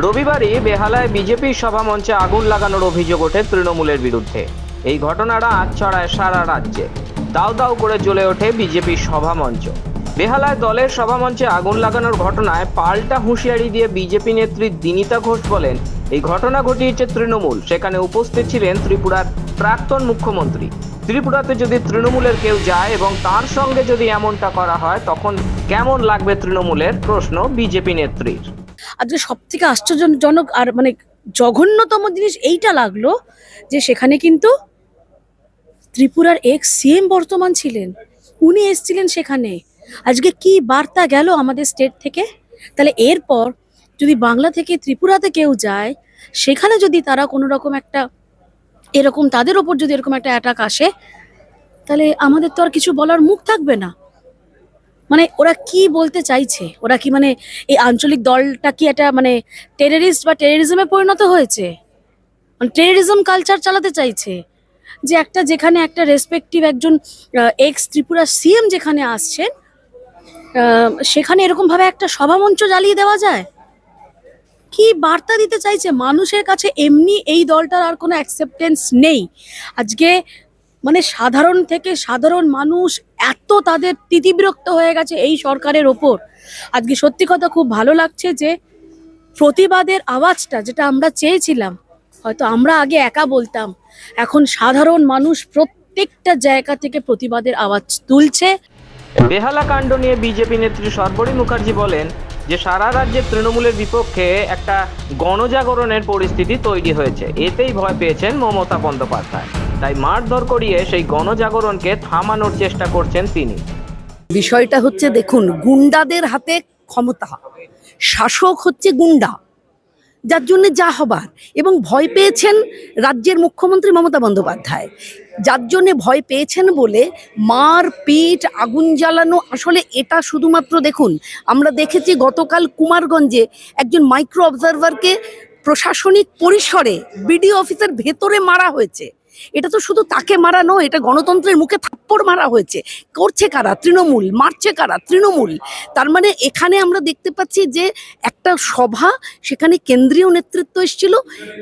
রবিবারই বেহালায় বিজেপির সভা মঞ্চে আগুন লাগানোর অভিযোগ ওঠে তৃণমূলের বিরুদ্ধে। এই ঘটনাটা আজ ছড়ায় সারা রাজ্যে। দাউ দাউ করে জ্বলে ওঠে বিজেপির সভা মঞ্চ। বেহালায় দলের সভা মঞ্চে আগুন লাগানোর ঘটনায় পাল্টা হুঁশিয়ারি দিয়ে বিজেপি নেত্রী দিনিতা ঘোষ বলেন, এই ঘটনা ঘটিয়েছে তৃণমূল। সেখানে উপস্থিত ছিলেন ত্রিপুরার প্রাক্তন মুখ্যমন্ত্রী। ত্রিপুরাতে যদি তৃণমূলের কেউ যায় এবং তার সঙ্গে যদি এমনটা করা হয়, তখন কেমন লাগবে তৃণমূলের? প্রশ্ন বিজেপি নেত্রীর। আজকে সব থেকে আশ্চর্যজনক আর মানে জঘন্যতম জিনিস এইটা লাগল যে সেখানে কিন্তু ত্রিপুরার এক্স সিএম বর্তমান ছিলেন। উনি এসছিলেন সেখানে। আজকে কি বার্তা গেল আমাদের স্টেট থেকে? তাহলে এরপর যদি বাংলা থেকে ত্রিপুরাতে কেউ যায়, সেখানে যদি তারা কোনো রকম একটা এরকম তাদের ওপর যদি এরকম একটা অ্যাটাক আসে, তাহলে আমাদের তো আর কিছু বলার মুখ থাকবে না। মানে ওরা কি বলতে চাইছে? ওরা কি মানে এই আঞ্চলিক দলটা কি একটা মানে টেররিস্ট বা টেররিজমে পরিণত হয়েছে? মানে টেররিজম কালচার চালাতে চাইছে। যে একটা যেখানে একটা রেসপেক্টিভ একজন এক্স ত্রিপুরা সিএম যেখানে আসছেন সেখানে এরকমভাবে একটা সভামঞ্চ জ্বালিয়ে দেওয়া যায়? কি বার্তা দিতে চাইছে? মানুষের কাছে এমনি এই দলটার আর কোনো অ্যাকসেপ্টেন্স নেই। আজকে মানে সাধারণ থেকে সাধারণ মানুষ এত তাদের তিতিবিরক্ত হয়ে গেছে এই সরকারের ওপর। আজকে সত্যি কথা খুব ভালো লাগছে যে প্রতিবাদের আওয়াজটা যেটা আমরা চেয়েছিলাম, হয়তো আমরা আগে একা বলতাম, এখন সাধারণ মানুষ প্রত্যেকটা জায়গা থেকে প্রতিবাদের আওয়াজ তুলছে। বেহালা কাণ্ড নিয়ে বিজেপি নেত্রী সর্বরী মুখার্জি বলেন যে সারা রাজ্যে তৃণমূলের বিপক্ষে একটা গণজাগরণের পরিস্থিতি তৈরি হয়েছে। এতেই ভয় পেয়েছেন মমতা বন্দ্যোপাধ্যায়। তাই মারধর করিয়ে সেই গণজাগরণকে থামানোর চেষ্টা করছেন তিনি। বিষয়টা হচ্ছে, দেখুন, গুন্ডাদের হাতে ক্ষমতা। শাসক হচ্ছে গুন্ডা, যার জন্য যা হবার। এবং ভয় পেয়েছেন রাজ্যের মুখ্যমন্ত্রী মমতা বন্দ্যোপাধ্যায়। যার জন্য ভয় পেয়েছেন বলে মার পিঠ আগুন জ্বালানো, আসলে এটা শুধুমাত্র দেখুন, আমরা দেখেছি গতকাল কুমারগঞ্জে একজন মাইক্রো অবজারভারকে প্রশাসনিক পরিসরে বিডিও অফিসের ভেতরে মারা হয়েছে। এটা তো শুধু তাকে মারা নয়, এটা গণতন্ত্রের মুখে থাপ্পড় মারা হয়েছে। করছে কারা? তৃণমূল, মারছে কারা? তৃণমূল। তার মানে এখানে আমরা দেখতে পাচ্ছি যে একটা সভা, সেখানে কেন্দ্রীয় নেতৃত্ব এসেছিল।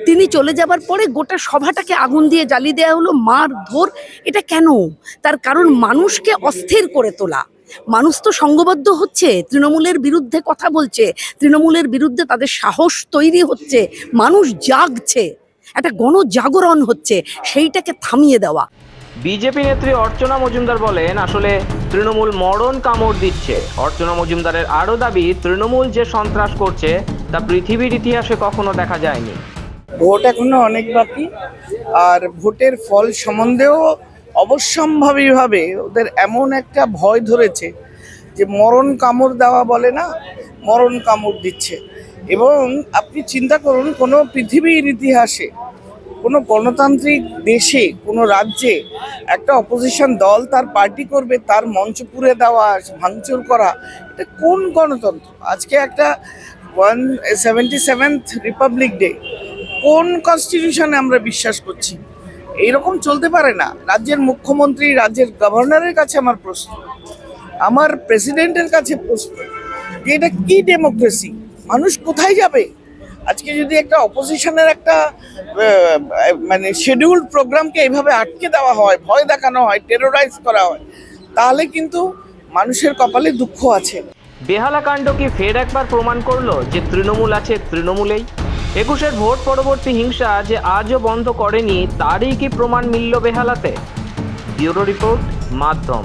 তিনি চলে যাবার পরে গোটা সভাটাকে আগুন দিয়ে জ্বালিয়ে দেওয়া হলো মার ধর এটা কেন? তার কারণ মানুষকে অস্থির করে তোলা। মানুষ তো সঙ্গবদ্ধ হচ্ছে তৃণমূলের বিরুদ্ধে কথা বলছে তৃণমূলের বিরুদ্ধে তাদের সাহস তৈরি হচ্ছে মানুষ জাগছে একটা গণজাগরণ হচ্ছে সেইটাকে থামিয়ে দেওয়া। বিজেপি নেত্রী অর্চনা মজুমদার বলেন আসলে তৃণমূল মরণ কামড় দিচ্ছে। অর্চনা মজুমদারের আরও দাবি তৃণমূল যে সন্ত্রাস করছে তা পৃথিবীর ইতিহাসে কখনো দেখা যায়নি। ভোট এখনও অনেক বাকি আর ভোটের ফল সম্বন্ধেও অবশ্যম্ভাবীভাবে ওদের এমন একটা ভয় ধরেছে যে মরণ কামড় দেওয়া বলে না, মরণ কামড় দিচ্ছে। এবং আপনি চিন্তা করুন, কোনো পৃথিবীর ইতিহাসে, কোনো গণতান্ত্রিক দেশে, কোনো রাজ্যে একটা অপোজিশন দল তার পার্টি করবে, তার মঞ্চ পুড়ে দেওয়া, ভাঙচুর করা, এটা কোন গণতন্ত্র? আজকে একটা one seventy seventh republic day কোন কনস্টিটিউশনে আমরা বিশ্বাস করছি? এইরকম চলতে পারে না। রাজ্যের মুখ্যমন্ত্রী, রাজ্যের গভর্নরের কাছে আমার প্রশ্ন। আমার প্রেসিডেন্টের কাছে প্রশ্ন যে এটা কি ডেমোক্রেসি? মানুষ কোথায় যাবে? আজকে যদি একটা অপোজিশনের একটা মানে শিডিউল্ড প্রোগ্রামকে এইভাবে আটকে দেওয়া হয়, ভয় দেখানো হয় টেরোরাইজ করা হয়, তাহলে কিন্তু মানুষের কপালে দুঃখ আছে। বেহালা কাণ্ড কি ফের একবার প্রমাণ করল যে তৃণমূল আছে তৃণমূলেই? একুশের ভোট পরবর্তী হিংসা যে আজও বন্ধ করেনি, তারই কি প্রমাণ মিলল বেহালাতে? ব্যুরো রিপোর্ট, মাধ্যম।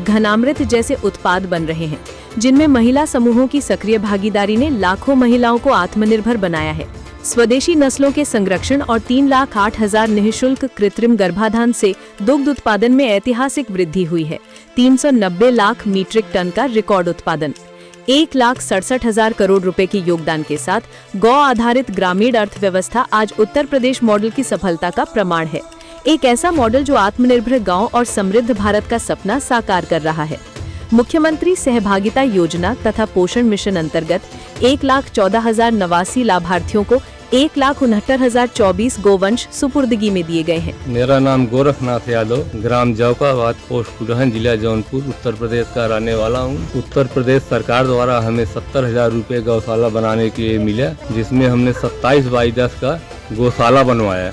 घनामृत जैसे उत्पाद बन रहे हैं, जिनमें महिला समूहों की सक्रिय भागीदारी ने लाखों महिलाओं को आत्मनिर्भर बनाया है। स्वदेशी नस्लों के संरक्षण और तीन लाख आठ हज़ार निःशुल्क कृत्रिम गर्भाधान से दुग्ध उत्पादन में ऐतिहासिक वृद्धि हुई है। 390 लाख मीट्रिक टन का रिकॉर्ड उत्पादन, एक लाख सड़सठ हज़ार करोड़ रुपए के योगदान के साथ गौ आधारित ग्रामीण अर्थव्यवस्था आज उत्तर प्रदेश मॉडल की सफलता का प्रमाण है। एक ऐसा मॉडल जो आत्मनिर्भर गाँव और समृद्ध भारत का सपना साकार कर रहा है। मुख्यमंत्री सहभागिता योजना तथा पोषण मिशन अंतर्गत एक लाख चौदह हज़ार नवासी लाभार्थियों को एक लाख उनहत्तर हज़ार चौबीस गोवंश सुपुर्दगी में दिए गए हैं। मेरा नाम गोरखनाथ यादव, ग्राम जौकाबाद, पोस्ट कुडहन जिला जौनपुर, उत्तर प्रदेश का रहने वाला हूँ। उत्तर प्रदेश सरकार द्वारा हमें सत्तर हज़ार रूपए गौशाला बनाने के लिए मिला, जिसमें हमने सत्ताईस बाई दस का गौशाला बनवाया।